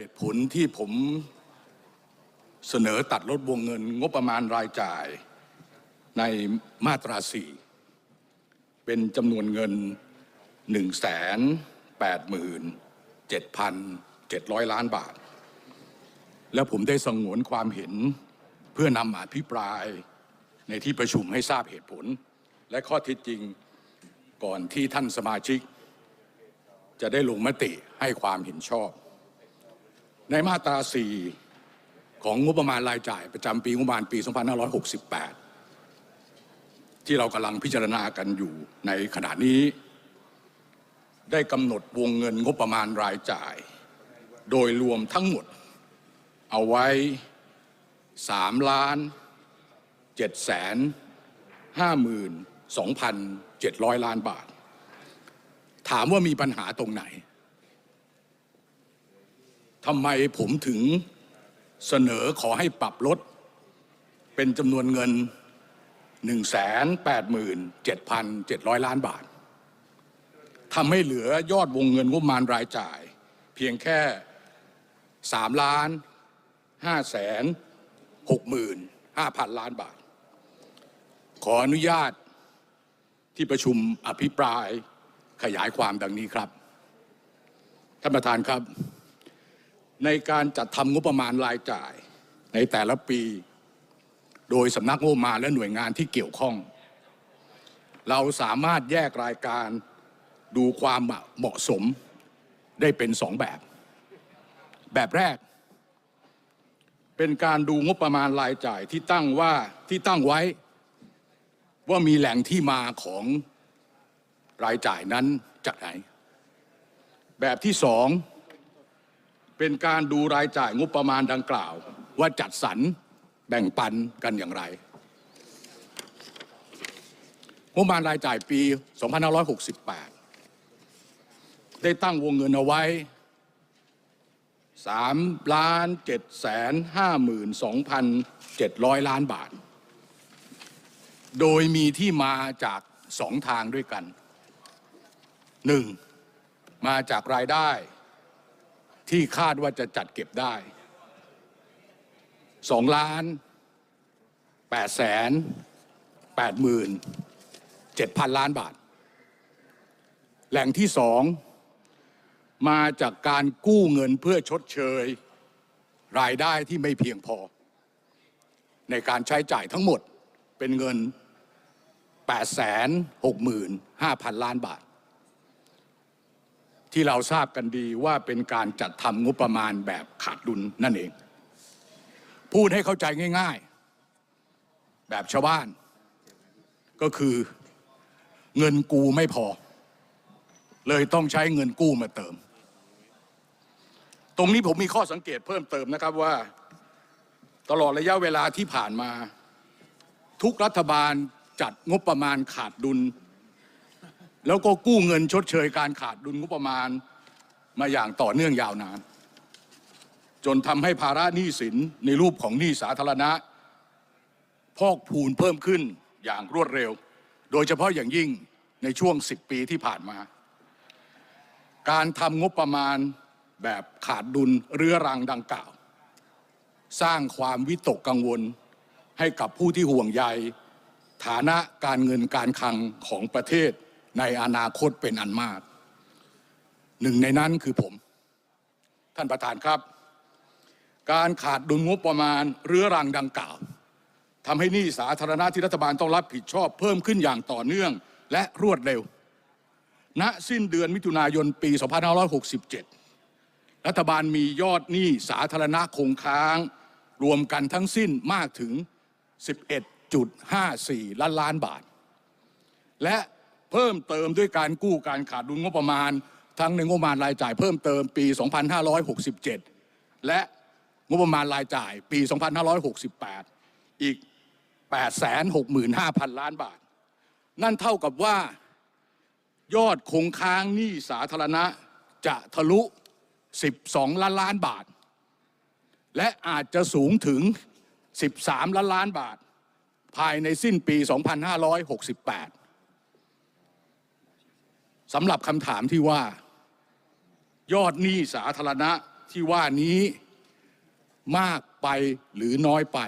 เหตุผลที่ผมเสนอตัดลดวงเงินงบประมาณรายจ่ายในมาตราสี่เป็นจำนวนเงิน1นึ่งแสนแปดหมื่นเจ็ดพันเจ็ดร้อยล้านบาท แล้วผมได้สงวนความเห็นเพื่อนำมาอภิปรายในที่ประชุมให้ทราบเหตุผล และข้อเท็จจริงก่อนที่ท่านสมาชิก จะได้ลงมติให้ความเห็นชอบ ในมาตรา4ของงบประมาณรายจ่าย ประจำปีงบประมาณปี 2568 ที่เรากำลังพิจารณากันอยู่ในขณะนี้ ได้กำหนดวงเงินงบประมาณรายจ่าย โดยรวมทั้งหมด เอาไว้3ล้าน7แสน52,700 ล้านบาท ถามว่ามีปัญหาตรงไหน ทำไมผมถึงเสนอขอให้ปรับลด เป็นจำนวนเงิน 187,700 ล้านบาททำให้เหลือยอดวงเงินงบประมาณรายจ่าย เพียงแค่3ล้าน5แสน65,000 ล้านบาท ขออนุญาตที่ประชุมอภิปรายขยายความดังนี้ครับ ท่านประธานครับ ในการจัดทำงบประมาณรายจ่าย ในแต่ละปี โดยสำนักงบประมาณและหน่วยงานที่เกี่ยวข้อง เราสามารถแยกรายการดูความเหมาะสมได้เป็นสองแบบ แบบแรก เป็นการดูงบประมาณรายจ่ายที่ตั้งว่าที่ตั้งไว้ ว่ามีแหล่งที่มาของรายจ่ายนั้นจากไหน แบบที่สอง เป็นการดูรายจ่ายงบประมาณดังกล่าว ว่าจัดสรรแบ่งปันกันอย่างไร งบประมาณรายจ่ายปี 2568 ได้ตั้งวงเงินเอาไว้3ล้าน7แสน52,700 ล้านบาท โดยมีที่มาจากสองทางด้วยกันหนึ่งมาจากรายได้ ที่คาดว่าจะจัดเก็บได้สองล้านแปดแสนแปดหมื่นเจ็ดพันล้านบาท แหล่งที่สองมาจากการกู้เงินเพื่อชดเชย รายได้ที่ไม่เพียงพอ ในการใช้จ่ายทั้งหมดเป็นเงิน 865,000 ล้านบาท ที่เราทราบกันดีว่าเป็นการจัดทำงบประมาณแบบขาดดุลนั่นเอง พูดให้เข้าใจง่าย ๆ แบบชาวบ้าน ก็คือเงินกูไม่พอ เลยต้องใช้เงินกู้มาเติม ตรงนี้ผมมีข้อสังเกตเพิ่มเติมนะครับว่า ตลอดระยะเวลาที่ผ่านมา ทุกรัฐบาลจัดงบประมาณขาดดุล แล้วก็กู้เงินชดเชยการขาดดุลงบประมาณมาอย่างต่อเนื่องยาวนาน จนทำให้ภาระหนี้สินในรูปของหนี้สาธารณะ พอกพูนเพิ่มขึ้นอย่างรวดเร็ว โดยเฉพาะอย่างยิ่งในช่วง 10 ปีที่ผ่านมา การทำงบประมาณแบบขาดดุลเรื้อรังดังกล่าว สร้างความวิตกกังวลให้กับผู้ที่ห่วงใยฐานะการเงินการคลังของประเทศ ในอนาคตเป็นอันมาก หนึ่งในนั้นคือผม ท่านประธานครับ การขาดดุลงบประมาณเรื้อรังดังกล่าวทำให้หนี้สาธารณะที่รัฐบาลต้องรับผิดชอบเพิ่มขึ้นอย่างต่อเนื่องและรวดเร็ว ณ สิ้นเดือนมิถุนายนปี 2567 รัฐบาลมียอดหนี้สาธารณะคงค้าง รวมกันทั้งสิ้นมากถึง 11.54 ล้านล้านบาท และ เพิ่มเติมด้วยการกู้การขาดดุลงบประมาณ ทั้งในงบประมาณรายจ่ายเพิ่มเติมปี 2567 และงบประมาณรายจ่ายปี 2568 อีก 865,000 ล้านบาท นั่นเท่ากับว่ายอดคงค้างหนี้สาธารณะจะทะลุ 12 ล้านล้านบาท และอาจจะสูงถึง 13 ล้านล้านบาท ภายในสิ้นปี 2568 สำหรับคำถามที่ว่า ยอดหนี้สาธารณะที่ว่านี้มากไปหรือน้อยไป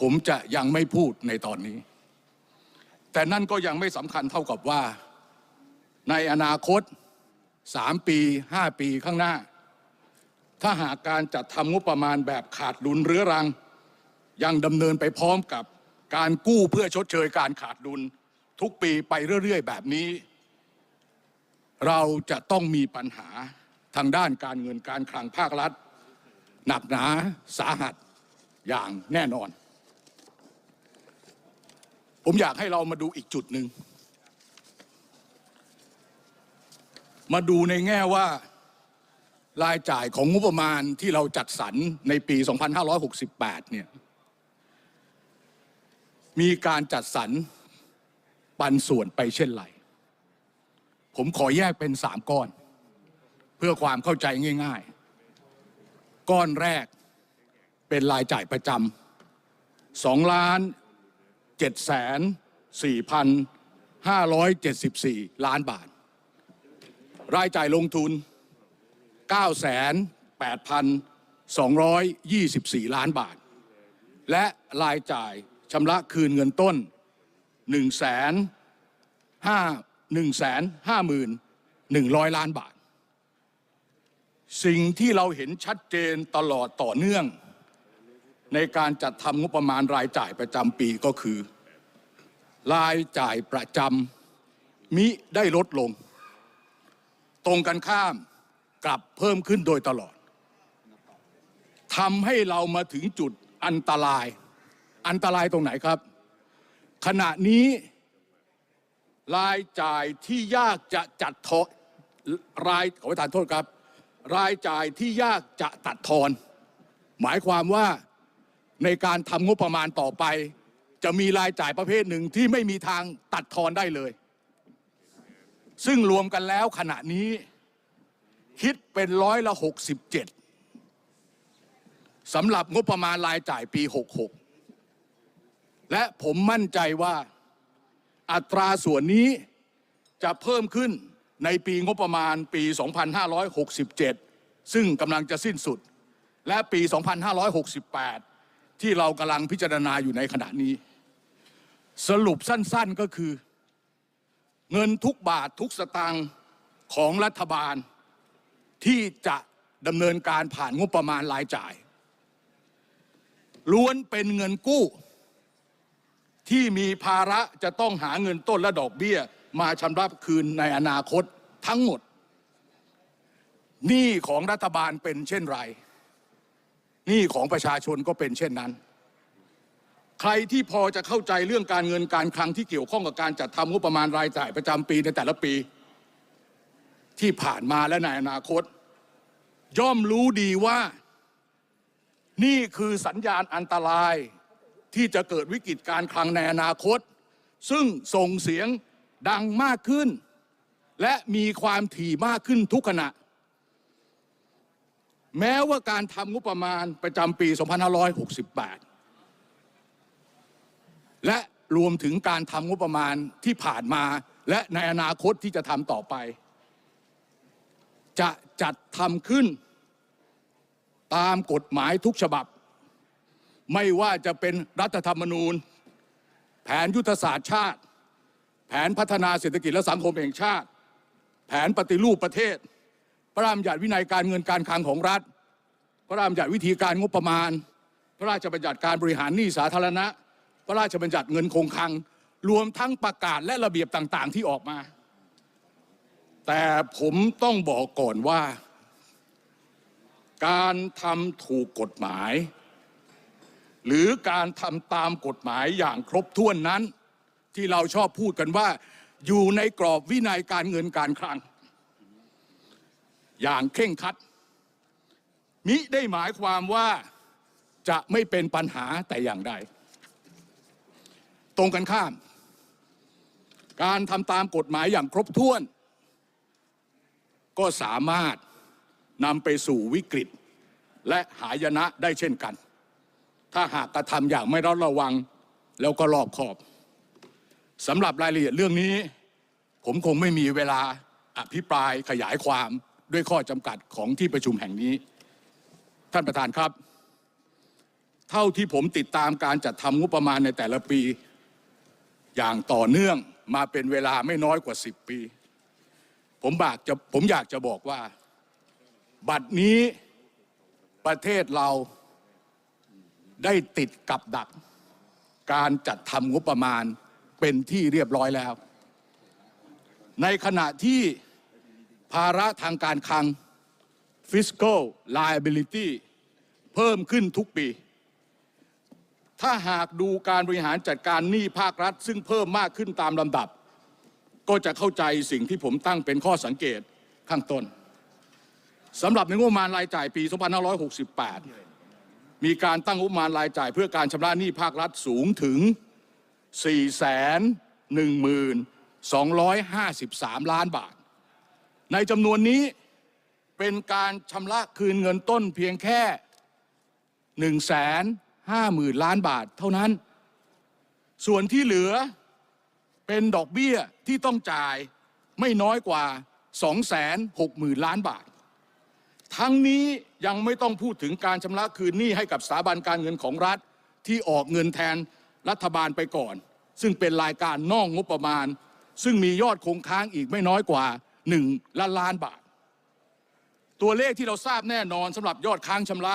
ผมจะยังไม่พูดในตอนนี้ แต่นั่นก็ยังไม่สำคัญเท่ากับว่า ในอนาคตสามปีห้าปีข้างหน้า ถ้าหากการจัดทำงบประมาณแบบขาดดุลเรื้อรัง ยังดำเนินไปพร้อมกับการกู้เพื่อชดเชยการขาดดุลทุกปีไปเรื่อย ๆ แบบนี้ เราจะต้องมีปัญหาทางด้านการเงินการคลังภาครัฐ หนักหนาสาหัสอย่างแน่นอน ผมอยากให้เรามาดูอีกจุดหนึ่ง มาดูในแง่ว่ารายจ่ายของงบประมาณที่เราจัดสรรในปี 2568 เนี่ย มีการจัดสรรปันส่วนไปเช่นไร ผมขอแยกเป็นสามก้อน เพื่อความเข้าใจง่าย ๆ ก้อนแรกเป็นรายจ่ายประจำสองล้านเจ็ดแสนสี่พันห้าร้อยเจ็ดสิบสี่ล้านบาท รายจ่ายลงทุน9,8,224ล้านบาท และรายจ่ายชำระคืนเงินต้นหนึ่งแสนห้า 1 5 1 5 100ล้านบาท สิ่งที่เราเห็นชัดเจนตลอดต่อเนื่อง ในการจัดทำงบประมาณรายจ่ายประจำปีก็คือ รายจ่ายประจำมิได้ลดลง ตรงกันข้ามกลับเพิ่มขึ้นโดยตลอดทำให้เรามาถึงจุดอันตราย อันตรายตรงไหนครับ ขณะนี้ รายจ่ายที่ยากจะจัดทอนรายขอประทานโทษครับ รายจ่ายที่ยากจะตัดทอน หมายความว่าในการทำงบประมาณต่อไป จะมีรายจ่ายประเภทหนึ่งที่ไม่มีทางตัดทอนได้เลย ซึ่งรวมกันแล้วขณะนี้คิดเป็นร้อยละ67สำหรับงบประมาณรายจ่ายปี 66 และผมมั่นใจว่า อัตราส่วนนี้จะเพิ่มขึ้นในปีงบประมาณปี 2567 ซึ่งกำลังจะสิ้นสุด และปี 2568 ที่เรากำลังพิจารณาอยู่ในขณะนี้ สรุปสั้นๆก็คือ เงินทุกบาททุกสตางค์ของรัฐบาลที่จะดำเนินการผ่านงบประมาณรายจ่าย ล้วนเป็นเงินกู้ ที่มีภาระจะต้องหาเงินต้นและดอกเบี้ย มาชำระคืนในอนาคตทั้งหมดหนี้ของรัฐบาลเป็นเช่นไรหนี้ของประชาชนก็เป็นเช่นนั้น ใครที่พอจะเข้าใจเรื่องการเงินการคลังที่เกี่ยวข้องกับการจัดทำงบประมาณรายจ่ายประจำปีในแต่ละปี ที่ผ่านมาและในอนาคต ย่อมรู้ดีว่า นี่คือสัญญาณอันตราย ที่จะเกิดวิกฤตการคลังในอนาคต ซึ่งส่งเสียงดังมากขึ้น และมีความถี่มากขึ้นทุกขณะ แม้ว่าการทำงบประมาณประจำปี 2568 และรวมถึงการทำงบประมาณที่ผ่านมา และในอนาคตที่จะทำต่อไป จะจัดทำขึ้นตามกฎหมายทุกฉบับ ไม่ว่าจะเป็นรัฐธรรมนูญ แผนยุทธศาสตร์ชาติ แผนพัฒนาเศรษฐกิจและสังคมแห่งชาติ แผนปฏิรูปประเทศ พระราชบัญญัติวินัยการเงินการคลังของรัฐ พระราชบัญญัติวิธีการงบประมาณ พระราชบัญญัติการบริหารหนี้สาธารณะ พระราชบัญญัติเงินคงคลัง รวมทั้งประกาศและระเบียบต่าง ๆ ที่ออกมา แต่ผมต้องบอกก่อนว่า การทำถูกกฎหมาย หรือการทำตามกฎหมายอย่างครบถ้วนนั้น ที่เราชอบพูดกันว่า อยู่ในกรอบวินัยการเงินการคลัง อย่างเคร่งครัด มิได้หมายความว่าจะไม่เป็นปัญหาแต่อย่างใด ตรงกันข้าม การทำตามกฎหมายอย่างครบถ้วน ก็สามารถนำไปสู่วิกฤต และหายนะได้เช่นกัน ถ้าหากกระทำอย่างไม่ระระวัง แล้วก็รอบคอบสำหรับรายละเอียดเรื่องนี้ ผมคงไม่มีเวลาอภิปรายขยายความด้วยข้อจำกัดของที่ประชุมแห่งนี้ ท่านประธานครับ เท่าที่ผมติดตามการจัดทำงบประมาณในแต่ละปี อย่างต่อเนื่องมาเป็นเวลาไม่น้อยกว่า 10 ปี ผมบากจะผมอยากจะบอกว่า บัดนี้ประเทศเรา ได้ติดกับดัก การจัดทำงบประมาณเป็นที่เรียบร้อยแล้ว ในขณะที่ภาระทางการคลัง fiscal liability เพิ่มขึ้นทุกปี ถ้าหากดูการบริหารจัดการหนี้ภาครัฐ ซึ่งเพิ่มมากขึ้นตามลำดับ ก็จะเข้าใจสิ่งที่ผมตั้งเป็นข้อสังเกตข้างต้นสำหรับในงบประมาณรายจ่ายปี 2568 มีการตั้งงบประมาณรายจ่าย เพื่อการชำระหนี้ภาครัฐสูงถึง411,253 ล้านบาท ในจำนวนนี้เป็นการชำระคืนเงินต้นเพียงแค่ 150,000 ล้านบาทเท่านั้น ส่วนที่เหลือเป็นดอกเบี้ยที่ต้องจ่ายไม่น้อยกว่า 260,000 ล้านบาท ทั้งนี้ยังไม่ต้องพูดถึงการชำระคืนหนี้ให้กับสถาบันการเงินของรัฐที่ออกเงินแทนรัฐบาลไปก่อน ซึ่งเป็นรายการนอกงบประมาณ ซึ่งมียอดคงค้างอีกไม่น้อยกว่า 1 ล้านล้านบาท ตัวเลขที่เราทราบแน่นอนสำหรับยอดค้างชำระ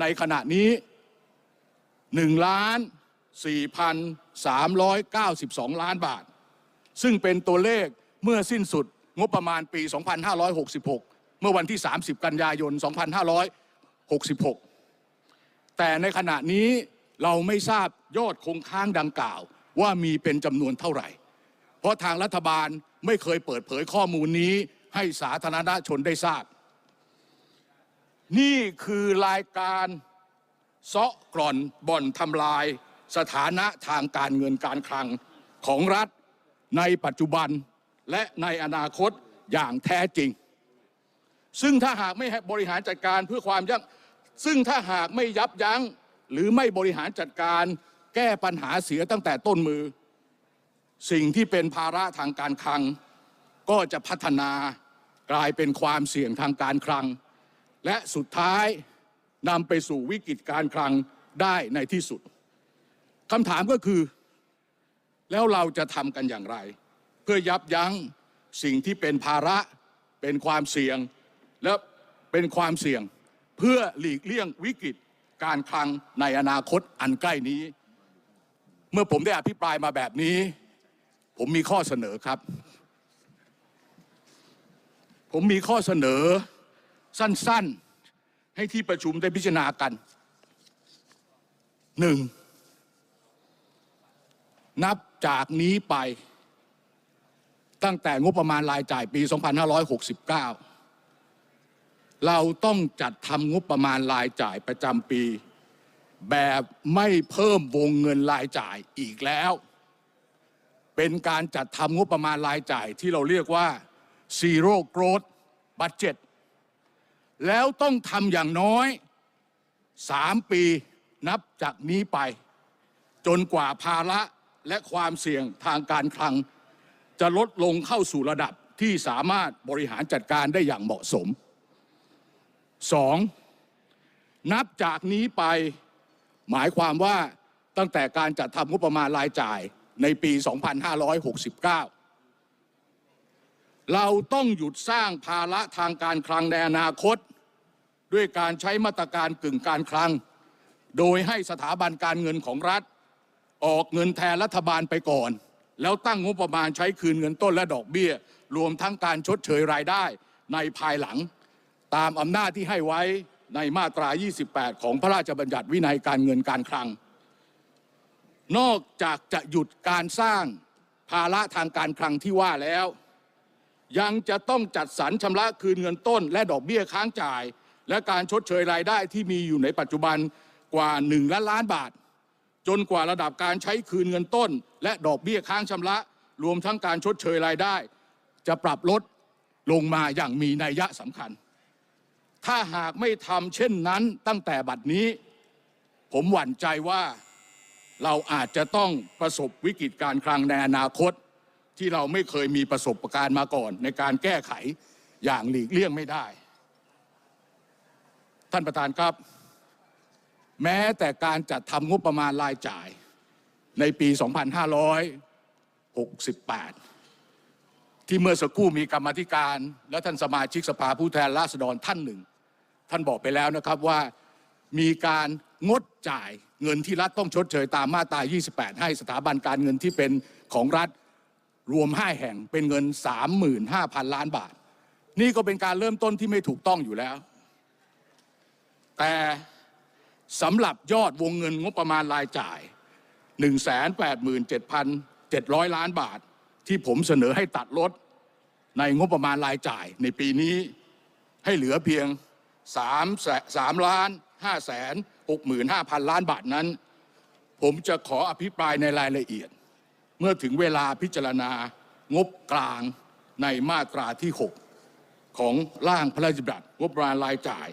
ในขณะนี้1ล้าน4,392 ล้านบาท ซึ่งเป็นตัวเลขเมื่อสิ้นสุดงบประมาณปี 2566 เมื่อวันที่ 30 กันยายน 2566 แต่ในขณะนี้เราไม่ทราบยอดคงค้างดังกล่าว ว่ามีเป็นจำนวนเท่าไหร่ เพราะทางรัฐบาลไม่เคยเปิดเผยข้อมูลนี้ให้สาธารณชนได้ทราบ นี่คือรายการเซาะกร่อนบ่อนทำลายสถานะทางการเงินการคลังของรัฐในปัจจุบันและในอนาคตอย่างแท้จริง ซึ่งถ้าหากไม่บริหารจัดการเพื่อความยั่งซึ่งถ้าหากไม่ยับยั้งหรือไม่บริหารจัดการแก้ปัญหาเสียตั้งแต่ต้นมือ สิ่งที่เป็นภาระทางการคลัง ก็จะพัฒนากลายเป็นความเสี่ยงทางการคลัง และสุดท้ายนำไปสู่วิกฤตการคลังได้ในที่สุดคำถามก็คือ แล้วเราจะทำกันอย่างไร เพื่อยับยั้งสิ่งที่เป็นภาระเป็นความเสี่ยง และเป็นความเสี่ยงเพื่อหลีกเลี่ยงวิกฤตการคลังในอนาคตอันใกล้นี้ เมื่อผมได้อภิปรายมาแบบนี้ ผมมีข้อเสนอครับ ผมมีข้อเสนอสั้นๆ ให้ที่ประชุมได้พิจารณากันหนึ่งนับจากนี้ไปตั้งแต่งบประมาณรายจ่ายปี 2569 เราต้องจัดทำงบประมาณรายจ่ายประจำปี แบบไม่เพิ่มวงเงินรายจ่ายอีกแล้ว เป็นการจัดทำงบประมาณรายจ่ายที่เราเรียกว่า zero growth budget แล้วต้องทำอย่างน้อย 3 ปีนับจากนี้ไป จนกว่าภาระและความเสี่ยงทางการคลัง จะลดลงเข้าสู่ระดับที่สามารถบริหารจัดการได้อย่างเหมาะสม 2. นับจากนี้ไปหมายความว่าตั้งแต่การจัดทำงบประมาณรายจ่ายในปี 2569 เราต้องหยุดสร้างภาระทางการคลังในอนาคต ด้วยการใช้มาตรการกึ่งการคลัง โดยให้สถาบันการเงินของรัฐ ออกเงินแทนรัฐบาลไปก่อน แล้วตั้งงบประมาณใช้คืนเงินต้นและดอกเบี้ย รวมทั้งการชดเชยรายได้ในภายหลัง ตามอำนาจที่ให้ไว้ในมาตรา 28 ของพระราชบัญญัติวินัยการเงินการคลัง นอกจากจะหยุดการสร้างภาระทางการคลังที่ว่าแล้ว ยังจะต้องจัดสรรชำระคืนเงินต้น และดอกเบี้ยค้างจ่าย และการชดเชยรายได้ที่มีอยู่ในปัจจุบันกว่า1ล้านล้านบาท จนกว่าระดับการใช้คืนเงินต้น และดอกเบี้ยค้างชำระ รวมทั้งการชดเชยรายได้ จะปรับลดลงมาอย่างมีนัยยะสำคัญ ถ้าหากไม่ทำเช่นนั้นตั้งแต่บัดนี้ ผมหวั่นใจว่าเราอาจจะต้องประสบวิกฤตการคลังในอนาคต ที่เราไม่เคยมีประสบการณ์มาก่อน ในการแก้ไขอย่างหลีกเลี่ยงไม่ได้ ท่านประธานครับ แม้แต่การจัดทำงบประมาณรายจ่ายในปี 2568 ที่เมื่อสักครู่มีกรรมธิการ และท่านสมาชิกสภาผู้แทนราษฎรท่านหนึ่ง ท่านบอกไปแล้วนะครับว่ามีการงดจ่ายเงินที่รัฐต้องชดเชยตามมาตรา 28 ให้สถาบันการเงินที่เป็นของรัฐรวม 5 แห่งเป็นเงิน 35,000 ล้านบาท นี่ก็เป็นการเริ่มต้นที่ไม่ถูกต้องอยู่แล้ว แต่สำหรับยอดวงเงินงบประมาณรายจ่าย 187,700 ล้านบาท ที่ผมเสนอให้ตัดลดในงบประมาณรายจ่ายในปีนี้ให้เหลือเพียง3 3ล้าน5แสน65,000 ล้านบาทนั้น ผมจะขออภิปรายในรายละเอียด เมื่อถึงเวลาพิจารณางบกลางในมาตราที่ 6 ของร่างพระราชบัญญัติงบประมาณรายจ่าย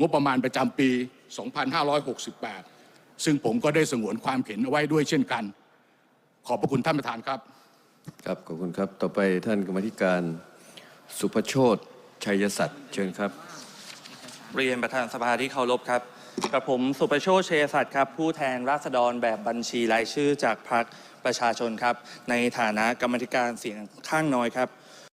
งบประมาณประจำปี 2568 ซึ่งผมก็ได้สงวนความเห็นเอาไว้ด้วยเช่นกัน ขอบพระคุณท่านประธานครับ ครับขอบคุณครับ ต่อไปท่านกรรมธิการสุพโชตชัยศัตร์เชิญครับ เรียนประธานสภาที่เคารพครับกับผมสุประโชคเชยศัตร์ครับผู้แทนราษฎรแบบบัญชีรายชื่อจากพรรคประชาชนครับ ในฐานะกรรมธิการเสียงข้างน้อยครับ